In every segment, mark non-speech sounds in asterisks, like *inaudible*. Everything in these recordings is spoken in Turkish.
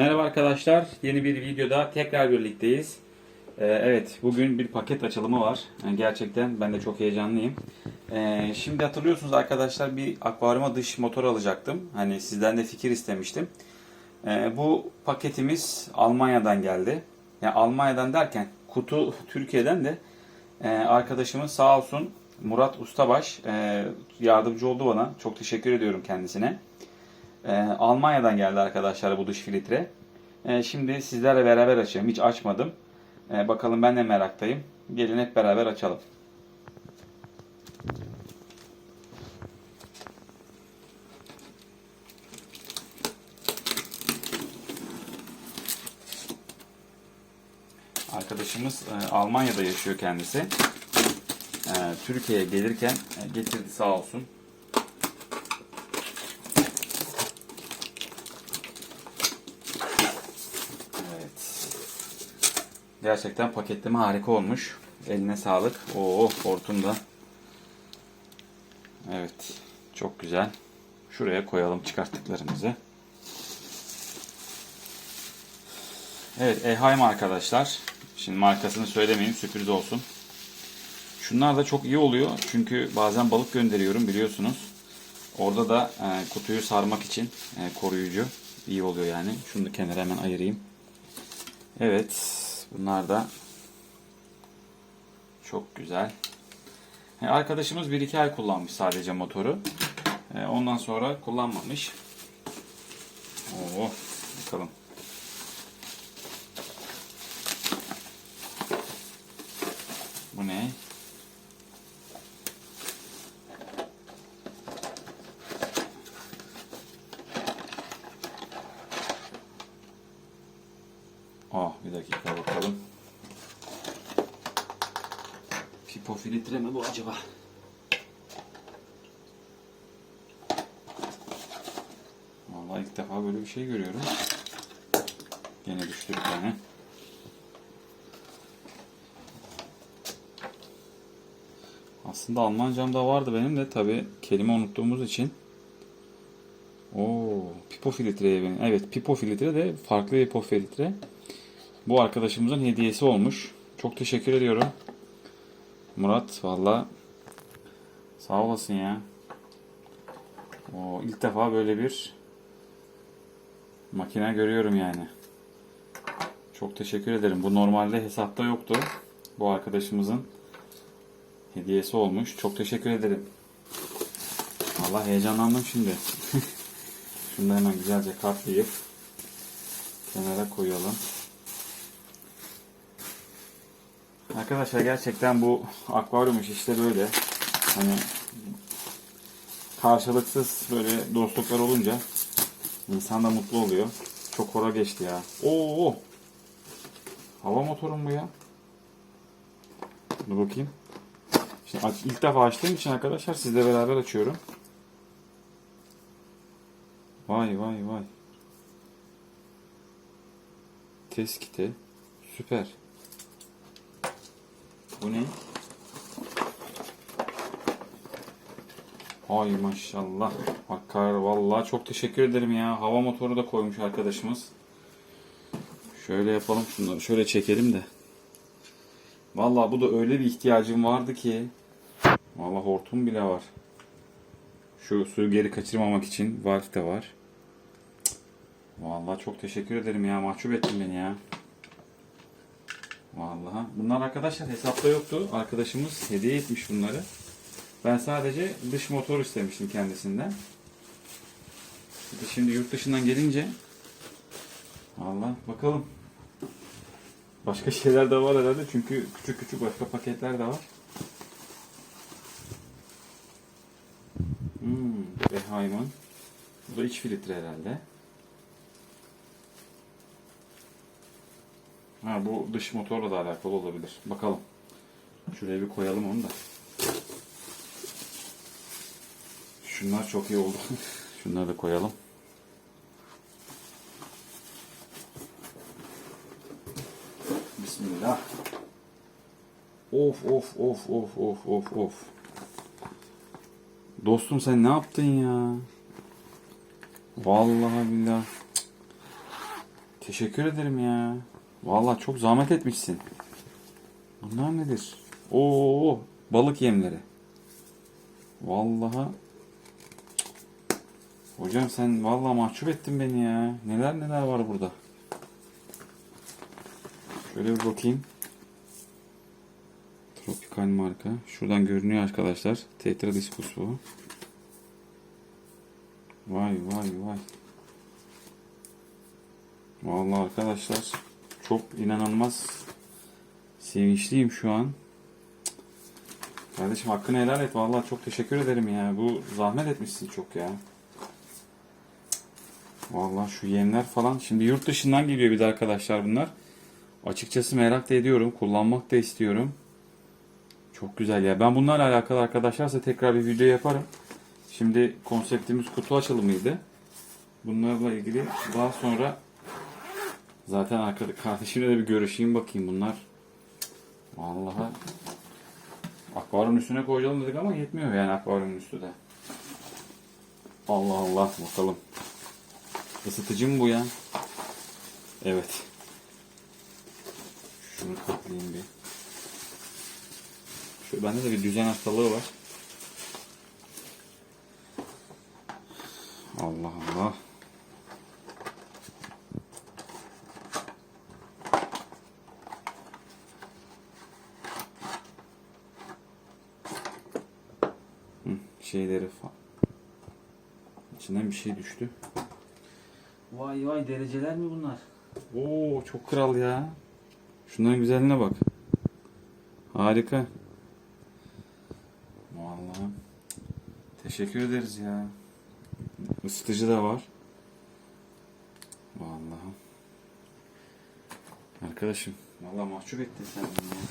Merhaba arkadaşlar. Yeni bir videoda tekrar birlikteyiz. Ee, evet, bugün bir paket açılımı var. Yani gerçekten ben de çok heyecanlıyım. Ee, şimdi hatırlıyorsunuz arkadaşlar bir akvaryuma dış motor alacaktım. Hani sizden de fikir istemiştim. Ee, bu paketimiz Almanya'dan geldi. Yani Almanya'dan derken kutu *laughs* Türkiye'den de e, arkadaşımız sağ olsun Murat Ustabaş e, yardımcı oldu bana. Çok teşekkür ediyorum kendisine. Ee, Almanya'dan geldi arkadaşlar bu dış filtre. Ee, şimdi sizlerle beraber açayım. Hiç açmadım. Ee, bakalım ben de meraktayım. Gelin hep beraber açalım. Arkadaşımız e, Almanya'da yaşıyor kendisi. E, Türkiye'ye gelirken e, getirdi sağ olsun. Evet. Gerçekten paketleme harika olmuş. Eline sağlık. Oo, hortumda. Evet. Çok güzel. Şuraya koyalım çıkarttıklarımızı. Evet, Eheim arkadaşlar. Şimdi markasını söylemeyeyim, sürpriz olsun. Şunlar da çok iyi oluyor. Çünkü bazen balık gönderiyorum biliyorsunuz. Orada da e, kutuyu sarmak için e, koruyucu iyi oluyor yani. Şunu da kenara hemen ayırayım. Evet. Bunlar da çok güzel. E, arkadaşımız 1-2 ay kullanmış sadece motoru. E, ondan sonra kullanmamış. Oo, bakalım. Bu ne? Bir dakika bakalım. Pipo filtre mi bu acaba? Vallahi ilk defa böyle bir şey görüyorum. Gene düştü bir tane. Aslında Almancamda vardı benim de tabi kelime unuttuğumuz için. Oo, pipo filtreye benim. Evet, pipo filtre de farklı pipo filtre. Bu arkadaşımızın hediyesi olmuş. Çok teşekkür ediyorum. Murat valla sağ olasın ya. O ilk defa böyle bir makine görüyorum yani. Çok teşekkür ederim. Bu normalde hesapta yoktu. Bu arkadaşımızın hediyesi olmuş. Çok teşekkür ederim. Valla heyecanlandım şimdi. *laughs* Şunu da hemen güzelce katlayıp kenara koyalım. Arkadaşlar gerçekten bu akvaryum işi işte böyle. Hani karşılıksız böyle dostluklar olunca insan da mutlu oluyor. Çok hora geçti ya. Oo! Hava motoru mu bu ya? Dur bakayım. Şimdi ilk defa açtığım için arkadaşlar sizle beraber açıyorum. Vay vay vay. Test kiti. Süper. Bu ne? Ay maşallah. Bakar vallahi çok teşekkür ederim ya. Hava motoru da koymuş arkadaşımız. Şöyle yapalım şunları. Şöyle çekelim de. Vallahi bu da öyle bir ihtiyacım vardı ki. Vallahi hortum bile var. Şu suyu geri kaçırmamak için valve de var. Vallahi çok teşekkür ederim ya. Mahcup ettin beni ya. Vallahi. Bunlar arkadaşlar hesapta yoktu. Arkadaşımız hediye etmiş bunları. Ben sadece dış motor istemiştim kendisinden. Şimdi yurt dışından gelince Allah bakalım. Başka *laughs* şeyler de var herhalde çünkü küçük küçük başka paketler de var. Hmm, Behayman. Bu da iç filtre herhalde. Ha bu dış motorla da alakalı olabilir. Bakalım. Şuraya bir koyalım onu da. Şunlar çok iyi oldu. *laughs* Şunları da koyalım. Bismillah. Of of of of of of of. Dostum sen ne yaptın ya? Vallahi billah. Teşekkür ederim ya. Vallahi çok zahmet etmişsin. Bunlar nedir? Oo, balık yemleri. Vallahi Hocam sen vallahi mahcup ettin beni ya. Neler neler var burada. Şöyle bir bakayım. Tropikal marka. Şuradan görünüyor arkadaşlar. Tetra Discus bu. Vay vay vay. Vallahi arkadaşlar çok inanılmaz sevinçliyim şu an. Kardeşim hakkını helal et. Vallahi çok teşekkür ederim ya. Bu zahmet etmişsin çok ya. Vallahi şu yemler falan. Şimdi yurt dışından geliyor bir de arkadaşlar bunlar. Açıkçası merak da ediyorum. Kullanmak da istiyorum. Çok güzel ya. Ben bunlarla alakalı arkadaşlarsa tekrar bir video yaparım. Şimdi konseptimiz kutu açılımıydı. Bunlarla ilgili daha sonra zaten arkada kardeşimle de bir görüşeyim bakayım bunlar. Vallahi akvaryumun üstüne koyalım dedik ama yetmiyor yani akvaryumun üstü de. Allah Allah bakalım. Isıtıcı mı bu ya? Evet. Şunu katlayayım bir. Şu bende de bir düzen hastalığı var. Allah Allah. Şeyleri falan. İçinden bir şey düştü. Vay vay dereceler mi bunlar? Oo çok kral ya. Şunların güzelliğine bak. Harika. Vallahi. Teşekkür ederiz ya. Isıtıcı da var. Vallahi. Arkadaşım. Vallahi mahcup ettin sen beni ya.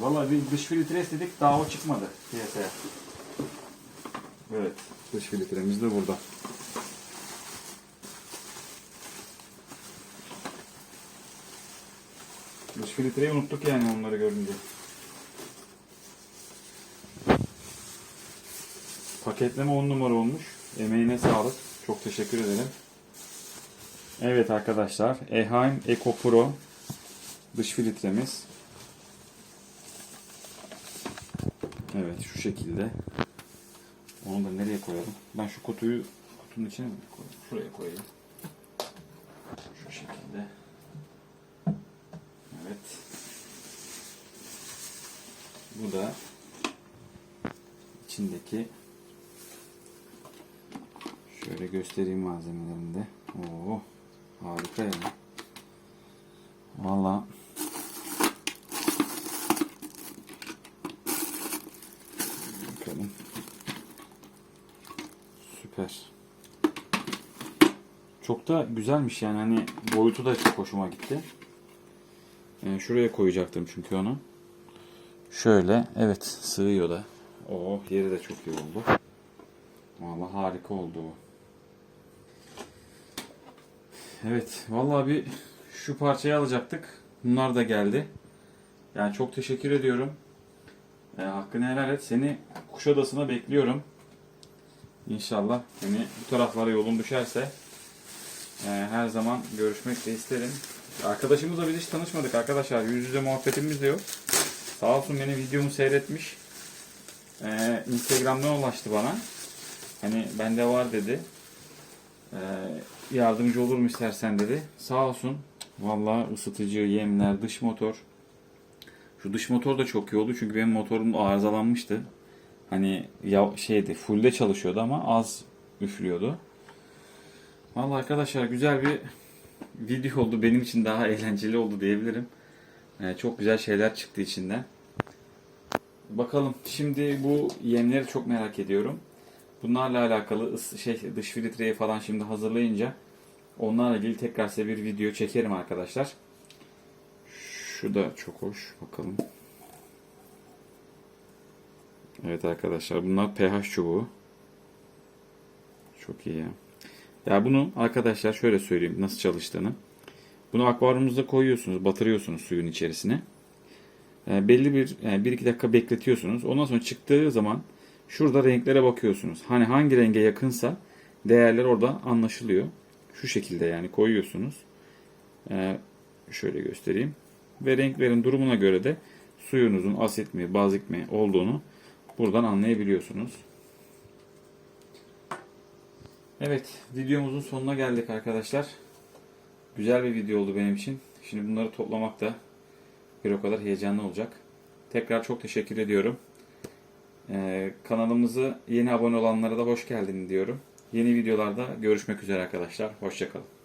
Vallahi bir dış filtre istedik daha o çıkmadı piyasaya. Evet. Dış filtremiz de burada. Dış filtreyi unuttuk yani onları görünce. Paketleme 10 numara olmuş. Emeğine sağlık. Çok teşekkür ederim. Evet arkadaşlar. Eheim Eco Pro dış filtremiz. Evet şu şekilde. Onu da nereye koyalım? Ben şu kutuyu kutunun içine mi koyayım? Şuraya koyayım. Şu şekilde. Evet. Bu da içindeki şöyle göstereyim malzemelerini de. Oo, harika ya. Valla bakalım. Süper. Çok da güzelmiş yani hani boyutu da çok hoşuma gitti. Yani şuraya koyacaktım çünkü onu. Şöyle evet sığıyor da. Oo yeri de çok iyi oldu. Vallahi harika oldu bu. Evet vallahi bir şu parçayı alacaktık. Bunlar da geldi. Yani çok teşekkür ediyorum. E, hakkını helal et. Seni Kuşadası'na bekliyorum. İnşallah hani bu taraflara yolun düşerse e, her zaman görüşmek de isterim. Arkadaşımızla biz hiç tanışmadık arkadaşlar. Yüz yüze muhabbetimiz de yok. Sağ olsun beni videomu seyretmiş. Ee, Instagram'dan ulaştı bana. Hani bende var dedi. Ee, yardımcı olur mu istersen dedi. Sağ olsun. Vallahi ısıtıcı, yemler, dış motor. Şu dış motor da çok iyi oldu çünkü benim motorum arızalanmıştı. Hani ya şeydi, fullde çalışıyordu ama az üflüyordu. Vallahi arkadaşlar güzel bir video oldu. Benim için daha eğlenceli oldu diyebilirim. Ee, çok güzel şeyler çıktı içinden. Bakalım. Şimdi bu yemleri çok merak ediyorum. Bunlarla alakalı şey dış filtreyi falan şimdi hazırlayınca onlarla ilgili tekrar size bir video çekerim arkadaşlar. Şu da çok hoş. Bakalım. Evet arkadaşlar bunlar pH çubuğu. Çok iyi ya. Ya bunu arkadaşlar şöyle söyleyeyim nasıl çalıştığını. Bunu akvaryumunuza koyuyorsunuz, batırıyorsunuz suyun içerisine. E, belli bir yani 1-2 dakika bekletiyorsunuz. Ondan sonra çıktığı zaman şurada renklere bakıyorsunuz. Hani hangi renge yakınsa değerler orada anlaşılıyor. Şu şekilde yani koyuyorsunuz. Ee, şöyle göstereyim. Ve renklerin durumuna göre de suyunuzun asit mi, bazik mi olduğunu buradan anlayabiliyorsunuz. Evet, videomuzun sonuna geldik arkadaşlar. Güzel bir video oldu benim için. Şimdi bunları toplamak da bir o kadar heyecanlı olacak. Tekrar çok teşekkür ediyorum. Ee, kanalımızı yeni abone olanlara da hoş geldin diyorum. Yeni videolarda görüşmek üzere arkadaşlar. Hoşçakalın.